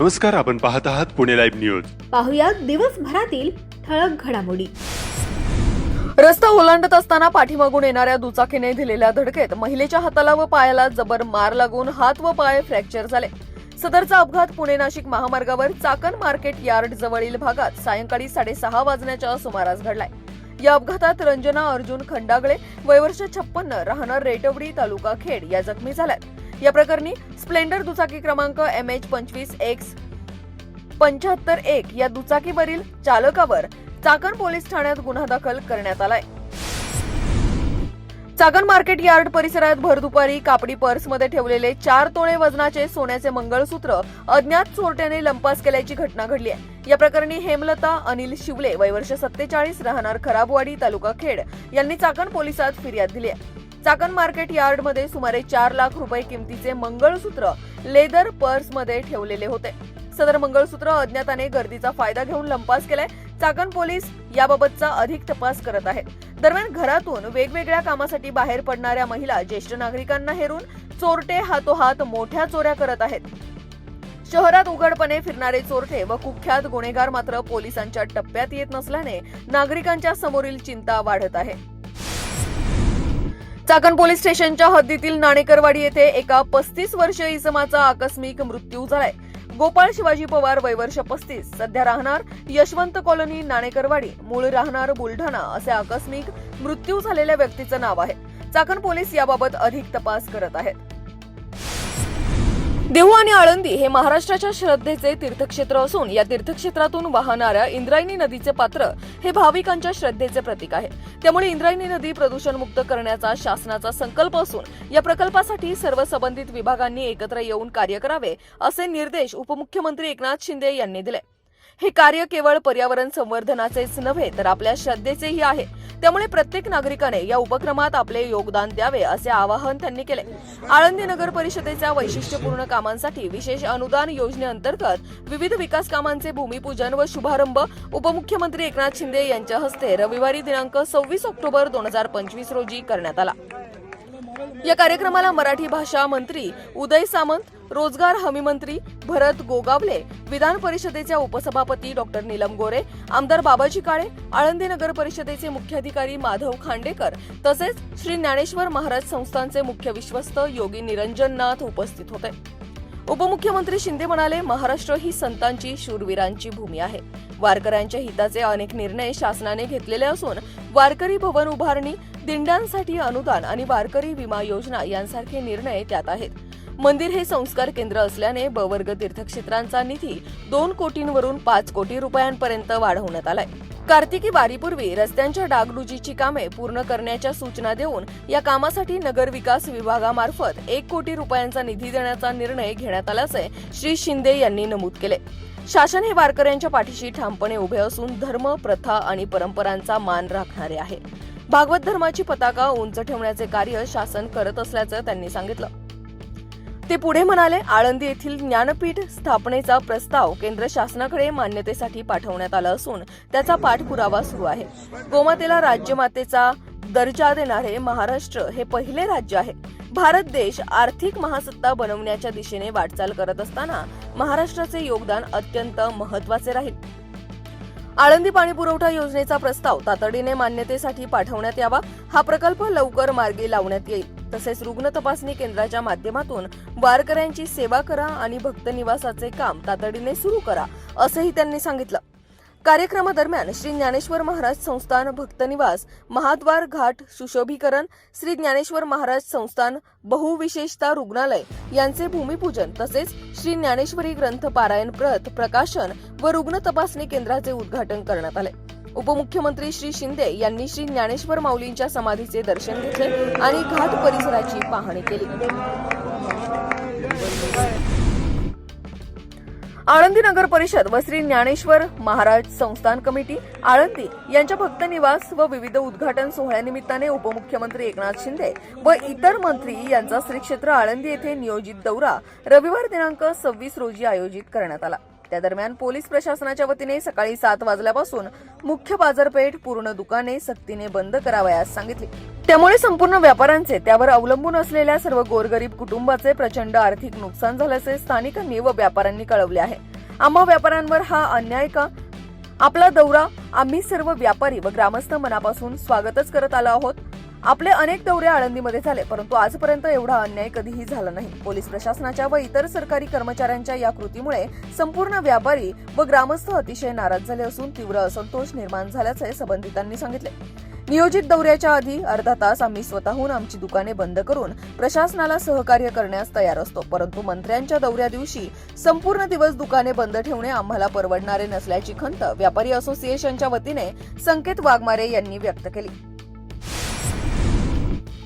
नमस्कार आपण पाहत आहात पुणे लाईव्ह न्यूज. पाहुयात दिवसभरातील ठळक घडामोडी. रस्ता ओलांडत असताना पाठीमागून येणाऱ्या दुचाकीने दिलेल्या धडकेत महिलेच्या हाताला व पायाला जबर मार लागून हात व पाय फ्रॅक्चर झाले. सदरचा अपघात पुणे नाशिक महामार्गावर चाकण मार्केट यार्ड जवळील भागात सायंकाळी साडेसहा वाजण्याच्या सुमारास घडलाय. या अपघातात रंजना अर्जुन खंडागळे वयवर्ष छप्पन्न राहणार रेटवडी तालुका खेड या जखमी झाल्यात. या प्रकरणी स्प्लेंडर दुचाकी क्रमांक एम एच पंचवीस एक्स पंच्याहत्तर एक या दुचाकीवरील चालकावर चाकण पोलीस ठाण्यात गुन्हा दाखल करण्यात आलाय. चाकण मार्केट यार्ड परिसरात भर दुपारी कापडी पर्समध्ये ठेवलेले चार तोळे वजनाचे सोन्याचे मंगळसूत्र अज्ञात चोरट्याने लंपास केल्याची घटना घडली आहे. या प्रकरणी हेमलता अनिल शिवले वयवर्ष सत्तेचाळीस राहणार खराबवाडी तालुका खेड यांनी चाकण पोलिसात फिर्याद दिली आहे. चाकण मार्केट यार्डमध्ये सुमारे चार लाख रुपये किमतीचे मंगळसूत्र लेदर पर्समध्ये ठेवलेले होते. सदर मंगळसूत्र अज्ञाताने गर्दीचा फायदा घेऊन लंपास केलाय. चाकण पोलीस याबाबतचा अधिक तपास करत आहेत. दरम्यान घरातून वेगवेगळ्या कामासाठी बाहेर पडणाऱ्या महिला ज्येष्ठ नागरिकांना हेरून चोरटे हातोहात मोठ्या चोऱ्या करत आहेत. शहरात उघडपणे फिरणारे चोरटे व कुख्यात गुन्हेगार मात्र पोलिसांच्या टप्प्यात येत नसल्याने नागरिकांच्या समोरील चिंता वाढत आहे. चाकण पोलीस स्टेशनच्या हद्दीतील नाणेकरवाडी येथे एका पस्तीस वर्षीय इसमाचा आकस्मिक मृत्यू झालाय. गोपाळ शिवाजी पवार वयवर्ष पस्तीस. सध्या राहणार यशवंत कॉलनी नाणेकरवाडी. मूळ राहणार बुलढाणा असे आकस्मिक मृत्यू झालेल्या व्यक्तीचं नाव आहे. चाकण पोलीस याबाबत अधिक तपास करत आहेत. देहू आणि आळंदी हे महाराष्ट्राच्या श्रद्धेचे तीर्थक्षेत्र असून या तीर्थक्षेत्रातून वाहणाऱ्या इंद्रायणी नदीचे पात्र हे भाविकांच्या श्रद्धेचे प्रतीक आहे. त्यामुळे इंद्रायणी नदी प्रदूषणमुक्त करण्याचा शासनाचा संकल्प असून या प्रकल्पासाठी सर्व संबंधित विभागांनी एकत्र येऊन कार्य करावे असे निर्देश उपमुख्यमंत्री एकनाथ शिंदे यांनी दिले. हे कार्य केवळ पर्यावरण संवर्धनाचेच नव्हे तर आपल्या श्रद्धेचेही आहे. त्यामुळे प्रत्येक नागरिकाने या उपक्रमात आपले योगदान द्यावे असे आवाहन त्यांनी केले. आळंदी नगर परिषदेच्या वैशिष्ट्यपूर्ण कामांसाठी विशेष अनुदान योजनेअंतर्गत विविध विकास कामांचे भूमिपूजन व शुभारंभ उपमुख्यमंत्री एकनाथ शिंदे यांच्या हस्ते रविवारी दिनांक सव्वीस ऑक्टोबर दोन हजार पंचवीस रोजी करण्यात आला. या कार्यक्रमाला मराठी भाषा मंत्री उदय सामंत रोजगार हमी मंत्री भरत गोगावले विधान परिषदेच्या उपसभापती डॉक्टर नीलम गोरे आमदार बाबाजी काळे आळंदी नगर परिषदेचे मुख्याधिकारी माधव खांडेकर तसेच श्री ज्ञानेश्वर महाराज संस्थानचे मुख्य विश्वस्त योगी निरंजन नाथ उपस्थित होते. उपमुख्यमंत्री शिंदे म्हणाले महाराष्ट्र ही संतांची शूरवीरांची भूमी आहे. वारकऱ्यांच्या हिताचे अनेक निर्णय शासनाने घेतलेले असून वारकरी भवन उभारणी दिंड्यांसाठी अनुदान आणि वारकरी विमा योजना यांसारखे निर्णय त्यात आहेत. मंदिर हे संस्कार केंद्र असल्याने बवर्ग तीर्थक्षेत्रांचा निधी दोन कोटींवरून पाच कोटी रुपयांपर्यंत वाढवण्यात आलाय. कार्तिकी वारीपूर्वी रस्त्यांच्या डागडुजीची कामे पूर्ण करण्याच्या सूचना देऊन या कामासाठी नगर विकास विभागामार्फत एक कोटी रुपयांचा निधी देण्याचा निर्णय घेण्यात आल्याचे श्री शिंदे यांनी नमूद केले. शासन हे वारकऱ्यांच्या पाठीशी ठामपणे उभे असून धर्म प्रथा आणि परंपरांचा मान राखणारे आहे. भागवत धर्माची पताका उंच ठेवण्याचे कार्य शासन करत असल्याचं त्यांनी सांगितलं. ते पुढे म्हणाले आळंदी येथील ज्ञानपीठ स्थापनेचा प्रस्ताव केंद्र शासनाकडे मान्यतेसाठी पाठवण्यात आला असून त्याचा पाठपुरावा सुरू आहे. गोमातेला राज्यमातेचा दर्जा देणारे महाराष्ट्र हे पहिले राज्य आहे. भारत देश आर्थिक महासत्ता बनवण्याच्या दिशेने वाटचाल करत असताना महाराष्ट्राचे योगदान अत्यंत महत्त्वाचे राहील. आळंदी पाणी पुरवठा योजनेचा प्रस्ताव तातडीने मान्यतेसाठी पाठवण्यात यावा. हा प्रकल्प लवकर मार्गी लावण्यात येईल. तसेच रुग्ण तपासणी केंद्राच्या माध्यमातून वारकऱ्यांची सेवा करा आणि भक्त निवासाचे काम तातडीने सुरू करा असंही त्यांनी सांगितलं. कार्यक्रमादरम्यान श्री ज्ञानेश्वर महाराज संस्थान भक्तनिवास महाद्वार घाट सुशोभीकरण श्री ज्ञानेश्वर महाराज संस्थान बहुविशेषता रुग्णालय यांचे भूमिपूजन तसेच श्री ज्ञानेश्वरी ग्रंथ पारायण प्रत प्रकाशन व रुग्ण तपासणी केंद्राचे उद्घाटन करण्यात आले. उपमुख्यमंत्री श्री शिंदे यांनी श्री ज्ञानेश्वर माऊलींच्या समाधीचे दर्शन घेतले आणि घाट परिसराची पाहणी केली. आळंदी नगर परिषद व श्री ज्ञानेश्वर महाराज संस्थान कमिटी आळंदी यांच्या भक्त निवास व विविध उद्घाटन सोहळ्यानिमित्ताने उपमुख्यमंत्री एकनाथ शिंदे व इतर मंत्री यांचा श्री क्षेत्र आळंदी येथे नियोजित दौरा रविवार दिनांक सव्वीस रोजी आयोजित करण्यात आला. त्या दरम्यान पोलीस प्रशासनाच्या वतीने सकाळी सात वाजल्यापासून मुख्य बाजारपेठ पूर्ण दुकाने सक्तीने बंद करावयास सांगितली. त्यामुळे संपूर्ण व्यापाऱ्यांचे त्यावर अवलंबून असलेल्या सर्व गोरगरीब कुटुंबाचे प्रचंड आर्थिक नुकसान झाल्याचे स्थानिकांनी व व्यापाऱ्यांनी कळवले आहे. आम्हा व्यापाऱ्यांवर हा अन्याय का? आपला दौरा आम्ही सर्व व्यापारी व ग्रामस्थ मनापासून स्वागतच करत आलो आहोत. आपले अनेक दौरे आळंदीमध्ये झाले परंतु आजपर्यंत एवढा अन्याय कधीही झाला नाही. पोलीस प्रशासनाच्या व इतर सरकारी कर्मचाऱ्यांच्या या कृतीमुळे संपूर्ण व्यापारी व ग्रामस्थ अतिशय नाराज झाले असून तीव्र असंतोष निर्माण झाल्याचे संबंधितांनी सांगितले. नियोजित दौऱ्याच्या आधी अर्धा तास आम्ही स्वतःहून आमची दुकाने बंद करून प्रशासनाला सहकार्य करण्यास तयार असतो परंतु मंत्र्यांच्या दौऱ्या दिवशी संपूर्ण दिवस दुकाने बंद ठेवणे आम्हाला परवडणारे नसल्याची खंत व्यापारी असोसिएशनच्या वतीने संकेत वाघमारे यांनी व्यक्त केली.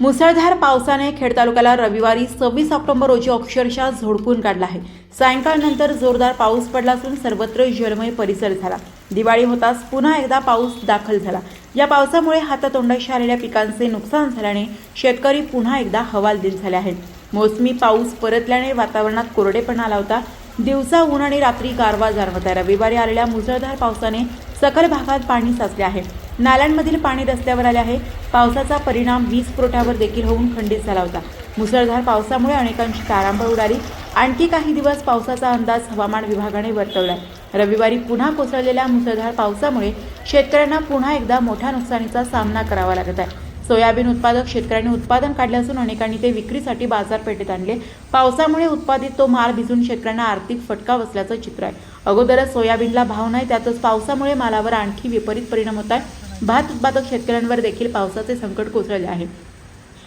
मुसळधार पावसाने खेड तालुक्याला रविवारी सव्वीस ऑक्टोबर रोजी अक्षरशः झोडपून काढला आहे. सायंकाळनंतर जोरदार पाऊस पडला असून सर्वत्र जलमय परिसर झाला. दिवाळी होताच पुन्हा एकदा पाऊस दाखल झाला. या पावसामुळे हातातोंडाशी आलेल्या पिकांचे नुकसान झाल्याने शेतकरी पुन्हा एकदा हवालदिल झाले आहेत. मोसमी पाऊस परतल्याने वातावरणात कोरडेपणा आला होता. दिवसा ऊन आणि रात्री गारवा जाणवत आहे. रविवारी आलेल्या मुसळधार पावसाने सकल भागात पाणी साचले आहे. नाल्यांमधील पाणी रस्त्यावर आले आहे. पावसाचा परिणाम वीज पुरवठ्यावर देखील होऊन खंडित झाला होता. मुसळधार पावसामुळे अनेकांची तारांबळ उडाली. आणखी काही दिवस पावसाचा अंदाज हवामान विभागाने वर्तवला रविवारी पुन्हा कोसळलेल्या मुसळधार पावसामुळे शेतकऱ्यांना पुन्हा एकदा मोठ्या नुकसानीचा सामना करावा लागत आहे. सोयाबीन उत्पादक शेतकऱ्यांनी उत्पादन काढले असून अनेकांनी ते विक्रीसाठी बाजारपेठेत आणले. पावसामुळे उत्पादित तो माल भिजून शेतकऱ्यांना आर्थिक फटका बसल्याचं चित्र आहे. अगोदरच सोयाबीनला भाव नाही त्यातच पावसामुळे मालावर आणखी विपरीत परिणाम होत आहे. भात उत्पादक शेतकऱ्यांवर देखील पावसाचे संकट कोसळले आहे.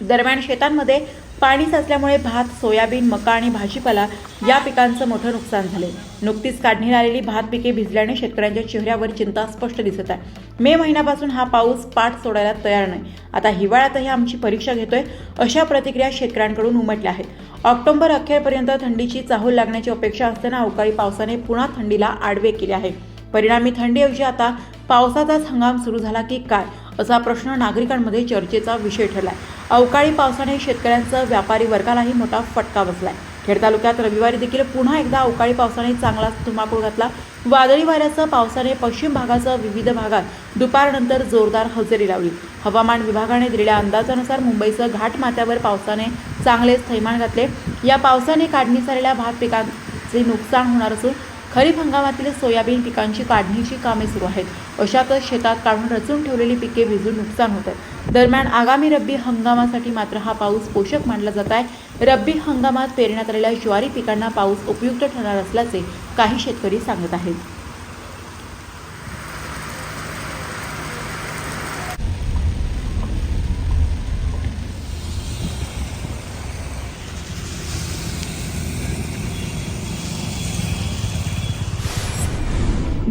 दरम्यान शेतांमध्ये पाणी साचल्यामुळे भात सोयाबीन मका आणि भाजीपाला या पिकांचं मोठं नुकसान झाले नुकतीच काढणीला आलेली भात पिके भिजल्याने शेतकऱ्यांच्या चेहऱ्यावर चिंता स्पष्ट दिसत आहे. मे महिन्यापासून हा पाऊस पाठ सोडायला तयार नाही. आता हिवाळ्यातही आमची परीक्षा घेतोय अशा प्रतिक्रिया शेतकऱ्यांकडून उमटल्या आहेत. ऑक्टोबर अखेरपर्यंत थंडीची चाहूल लागण्याची अपेक्षा असताना अवकाळी पावसाने पुन्हा थंडीला आडवे केले आहे. परिणामी थंडीऐवजी आता पावसाचाच हंगाम सुरू झाला की काय असा प्रश्न नागरिकांमध्ये चर्चेचा विषय ठरलाय. अवकाळी पावसाने शेतकऱ्यांचं व्यापारी वर्गालाही मोठा फटका बसलाय. खेड तालुक्यात रविवारी देखील पुन्हा एकदा अवकाळी पावसाने चांगलाच धुमाकूळ घातला. वादळी वाऱ्यासह पावसाने पश्चिम भागासह विविध भागात दुपारनंतर जोरदार हजेरी लावली. हवामान विभागाने दिलेल्या अंदाजानुसार मुंबईसह घाटमाथ्यावर पावसाने चांगलेच थैमान घातले. या पावसाने काढणीस आलेल्या भात पिकांचे नुकसान होणार असून खरीप हंगामातील सोयाबीन पिकांची काढणीची कामे सुरू आहेत. अशातच शेतात काढून रचून ठेवलेली पिके भिजून नुकसान होत दरम्यान आगामी रब्बी हंगामासाठी मात्र हा पाऊस पोषक मानला जात आहे. रब्बी हंगामात पेरण्यात आलेल्या ज्वारी पिकांना पाऊस उपयुक्त ठरणार असल्याचे काही शेतकरी सांगत आहेत.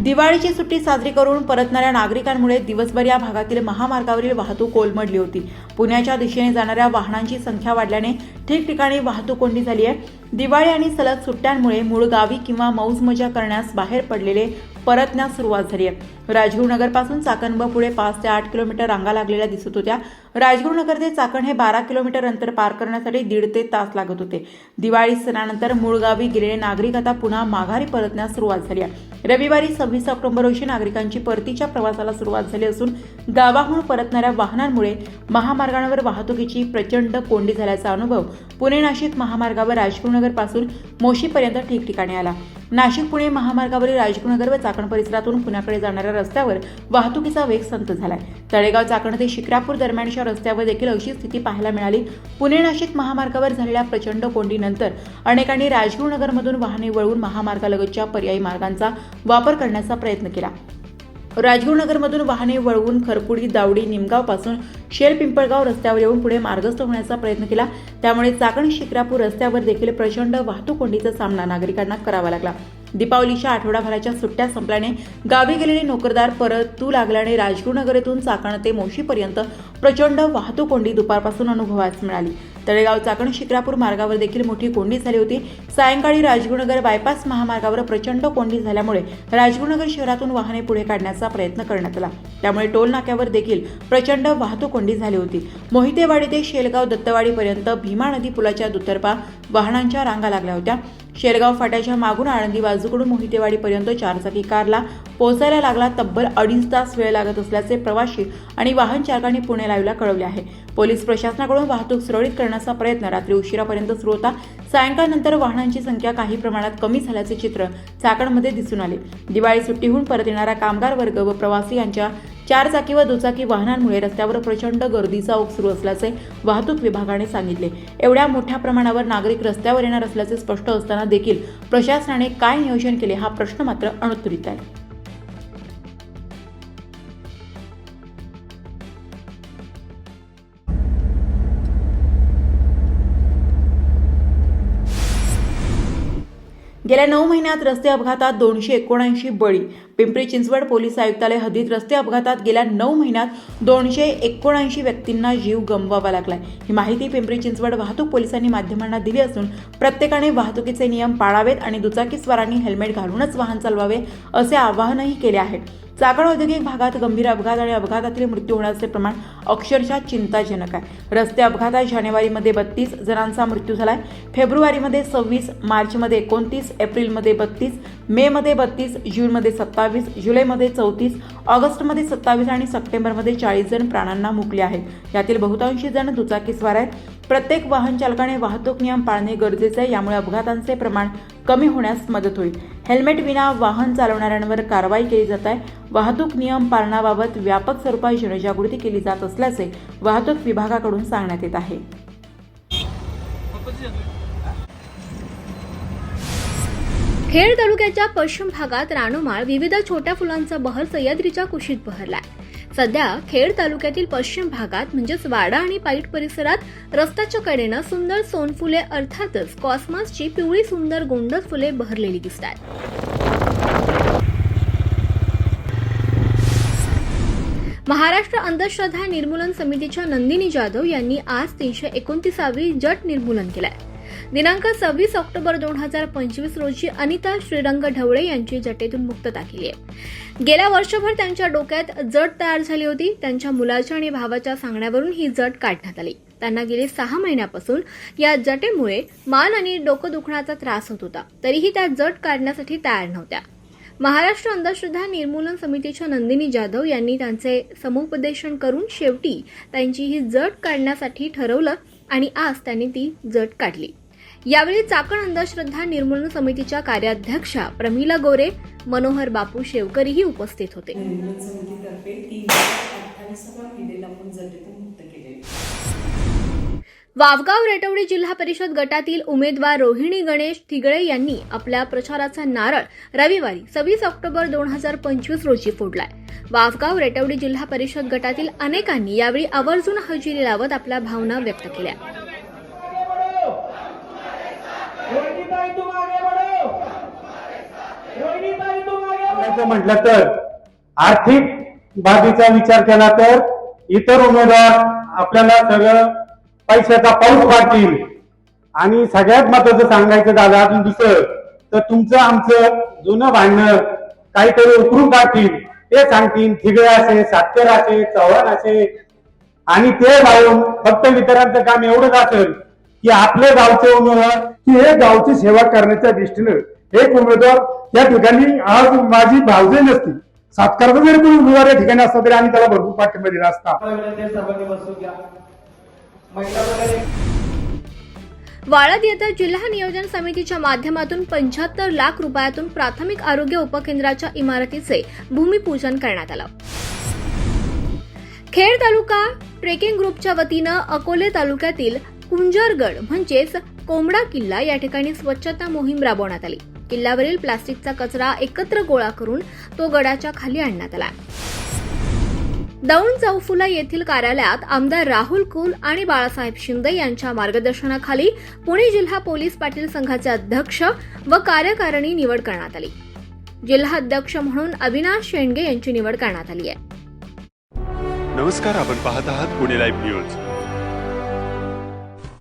दिवाळीची सुट्टी साजरी करून परतणाऱ्या नागरिकांमुळे दिवसभर या भागातील महामार्गावरील वाहतूक कोलमडली होती. पुण्याच्या दिशेने जाणाऱ्या वाहनांची संख्या वाढल्याने ठिकठिकाणी वाहतूक कोंडी झाली आहे. दिवाळी आणि सलग सुट्ट्यांमुळे मूळ गावी किंवा मौज मजा करण्यास बाहेर पडलेले परतण्यास सुरुवात झाली आहे. राजगुरुनगरपासून चाकण व पुढे पाच ते आठ किलोमीटर रांगा लागलेल्या दिसत होत्या. राजगुरुनगर ते चाकण हे बारा किलोमीटर अंतर पार करण्यासाठी दीड ते तास लागत होते. दिवाळी सणानंतर मूळगावी गेलेले नागरिक आता पुन्हा माघारी परतण्यास सुरुवात झाली आहे. रविवारी सव्वीस ऑक्टोबर रोजी नागरिकांची परतीच्या प्रवासाला सुरुवात झाली असून गावाहून परतणाऱ्या वाहनांमुळे महामार्गांवर वाहतुकीची प्रचंड कोंडी झाल्याचा अनुभव पुणे नाशिक महामार्गावर राजगुरुनगरपासून मोशीपर्यंत ठिकठिकाणी आला. नाशिक पुणे महामार्गावरील राजगुरुनगर व चाकण परिसरातून पुण्याकडे जाणाऱ्या रस्त्यावर वाहतुकीचा वेग संत झालाय. तळेगाव चाकण ते शिक्रापूर दरम्यानच्या रस्त्यावर देखील अशी स्थिती पाहायला मिळाली. पुणे नाशिक महामार्गावर झालेल्या प्रचंड कोंडीनंतर अनेकांनी राजगुरुनगरमधून वाहने वळवून महामार्गालगतच्या पर्यायी मार्गांचा वापर करण्याचा प्रयत्न केला. राजगुरुनगरमधून वाहने वळवून खरपुडी दावडी निमगावपासून शेर पिंपळगाव रस्त्यावर येऊन पुढे मार्गस्थ होण्याचा प्रयत्न केला. त्यामुळे चाकण शिक्रापूर रस्त्यावर देखील प्रचंड वाहतूक कोंडीचा सामना नागरिकांना करावा लागला. दीपावलीच्या आठवडाभराच्या सुट्ट्या संपल्याने गावी गेलेले नोकरदार परतू लागल्याने राजगुरुनगर येथून चाकण ते मोशीपर्यंत प्रचंड वाहतूक कोंडी दुपारपासून अनुभवास मिळाली. तळेगाव चाकण शिक्रापूर मार्गावर देखील मोठी कोंडी झाली होती. सायंकाळी राजगुरुनगर बायपास महामार्गावर प्रचंड कोंडी झाल्यामुळे राजगुरुनगर शहरातून वाहने पुढे काढण्याचा प्रयत्न करण्यात आला. त्यामुळे टोल नाक्यावर देखील प्रचंड वाहतूक कोंडी झाली होती. मोहितेवाडी ते शेलगाव दत्तवाडीपर्यंत भीमा नदी पुलाच्या दुतर्फा वाहनांच्या रांगा लागल्या होत्या. शेरगाव फाट्याच्या मागून आळंदी बाजूकडून मोहितेवाडीपर्यंत चारचाकी कारला पोहोचायला लागला. तब्बल अडीच तास वेळ लागत असल्याचे प्रवासी आणि वाहन चालकांनी पुणे लाईव्हला कळवले आहे. पोलीस प्रशासनाकडून वाहतूक सुरळीत करण्याचा प्रयत्न रात्री उशिरापर्यंत सुरू होता. सायंकाळनंतर वाहनांची संख्या काही प्रमाणात कमी झाल्याचे चित्र चाकणमध्ये दिसून आले. दिवाळी सुट्टीहून परत येणारा कामगार वर्ग व प्रवासी यांच्या चारचाकी व दुचाकी वाहनांमुळे रस्त्यावर प्रचंड गर्दीचा ओघ सुरू असल्याचे वाहतूक विभागाने सांगितले. एवढ्या मोठ्या प्रमाणावर नागरिक रस्त्यावर येणार असल्याचे स्पष्ट असताना देखील प्रशासनाने काय नियोजन केले हा प्रश्न मात्र अनुत्तरित आहे. गेल्या नऊ महिन्यात रस्ते अपघातात दोनशे एकोणऐंशी बळी. पिंपरी चिंचवड पोलीस आयुक्तालय हद्दीत रस्ते अपघातात गेल्या नऊ महिन्यात दोनशे एकोणऐंशी व्यक्तींना जीव गमवावा लागलाय. ही माहिती पिंपरी चिंचवड वाहतूक पोलिसांनी माध्यमांना दिली असून प्रत्येकाने वाहतुकीचे नियम पाळावेत आणि दुचाकीस्वारांनी हेल्मेट घालूनच वाहन चालवावे असे आवाहनही केले आहे. चाकण औद्योगिक भागात गंभीर अपघात आणि अपघातातील मृत्यू होण्याचे प्रमाण अक्षरशः चिंताजनक आहे. रस्ते अपघातात जानेवारीमध्ये बत्तीस जणांचा मृत्यू झाला आहे फेब्रुवारीमध्ये सव्वीस मार्चमध्ये एकोणतीस एप्रिलमध्ये बत्तीस मेमध्ये बत्तीस जूनमध्ये सत्तावीस जुलैमध्ये चौतीस ऑगस्टमध्ये सत्तावीस आणि सप्टेंबरमध्ये चाळीस जण प्राणांना मुकले आहेत. यातील बहुतांशी जण दुचाकीस्वार आहेत. प्रत्येक वाहन चालकाने वाहतूक नियम पाळणे गरजेचे आहे. यामुळे अपघातांचे प्रमाण कमी होण्यास मदत होईल. हेल्मेट विना वाहन चालवणाऱ्यांवर कारवाई केली जात आहे. वाहतूक नियम पालनाबाबत व्यापक स्वरूपात जनजागृती केली जात असल्याचे वाहतूक विभागाकडून सांगण्यात येत आहे. खेड तालुक्याच्या पश्चिम भागात रानोमाळ विविध छोट्या फुलांचा बहर सह्याद्रीच्या कुशीत बहरलाय. सध्या खेड तालुक्यातील पश्चिम भागात म्हणजेच वाडा आणि पाईट परिसरात रस्त्याच्या कडेनं सुंदर सोनफुले अर्थातच कॉस्मॉसची पिवळी सुंदर गोंडस फुले बहरलेली दिसतात महाराष्ट्र अंधश्रद्धा निर्मूलन समितीच्या नंदिनी जाधव यांनी आज तीनशे एकोणतीसावी जट निर्मूलन केलं आहे दिनांक सव्वीस ऑक्टोबर दोन हजार पंचवीस रोजी अनिता श्रीरंग ढवळे यांची जटेतून मुक्तता केली आहे. गेल्या वर्षभर त्यांच्या डोक्यात जट तयार झाली होती. त्यांच्या मुलाच्या आणि भावाच्या सांगण्यावरून ही जट काढण्यात आली. त्यांना गेले सहा महिन्यापासून या जटेमुळे मान आणि डोकं दुखण्याचा त्रास होत होता. तरीही त्या जट काढण्यासाठी तयार नव्हत्या. महाराष्ट्र अंधश्रद्धा निर्मूलन समितीच्या नंदिनी जाधव यांनी त्यांचे समुपदेशन करून शेवटी त्यांची ही जट काढण्यासाठी ठरवलं आणि आज त्यांनी ती जट काढली. यावेळी चाकण अंधश्रद्धा निर्मूलन समितीच्या कार्याध्यक्षा प्रमिला गोरे मनोहर बापू शेवकरीही उपस्थित होते. वावगाव रेटवडी जिल्हा परिषद गटातील उमेदवार रोहिणी गणेश थिगळे यांनी आपल्या प्रचाराचा नारळ रविवारी सव्वीस ऑक्टोबर दोन हजार पंचवीस रोजी फोडलाय. वावगाव रेटवडी जिल्हा परिषद गटातील अनेकांनी यावेळी आवर्जून हजेरी लावत आपल्या भावना व्यक्त केल्या. तुम म्हटलं तर आर्थिक बाबीचा विचार केला तर इतर उमेदवार आपल्याला सगळं पैशाचा पाऊस पाडतील. आणि सगळ्यात महत्वाचं सांगायचं दादा अजून दुसरं तर तुमचं आमचं जुनं भांडणं काहीतरी उकरून काढतील. ते सांगतील थिगळे असे सातकर असे चव्हाण असे. आणि ते लावून फक्त इतरांचं काम एवढंच असेल की आपले गावचे उमेदवार की हे गावची सेवा करण्याच्या दृष्टीनं एक उमेदवार या ठिकाणी आज माझी भावजे नसती. सातकारचा जरी कोणी उमेदवार या ठिकाणी असता तरी आम्ही त्याला भरपूर पाठिंबा दिला असता. वाळद येथे जिल्हा नियोजन समितीच्या माध्यमातून पंच्याहत्तर लाख रुपयातून प्राथमिक आरोग्य उपकेंद्राच्या इमारतीचे भूमिपूजन करण्यात आलं. खेड तालुका ट्रेकिंग ग्रुपच्या वतीनं अकोले तालुक्यातील कुंजरगड म्हणजेच कोंबडा किल्ला या ठिकाणी स्वच्छता मोहीम राबवण्यात आली. किल्ल्यावरील प्लास्टिकचा कचरा एकत्र गोळा करून तो गडाच्या खाली आणण्यात आला. दौंड चौफुला येथील कार्यालयात आमदार राहुल कुल आणि बाळासाहेब शिंदे यांच्या मार्गदर्शनाखाली पुणे जिल्हा पोलीस पाटील संघाचे अध्यक्ष व कार्यकारिणी निवड करण्यात आली. जिल्हा अध्यक्ष म्हणून अविनाश शेंडगे यांची निवड करण्यात आली आहे. नमस्कार आपण पाहत आहात पुणे लाईव्ह न्यूज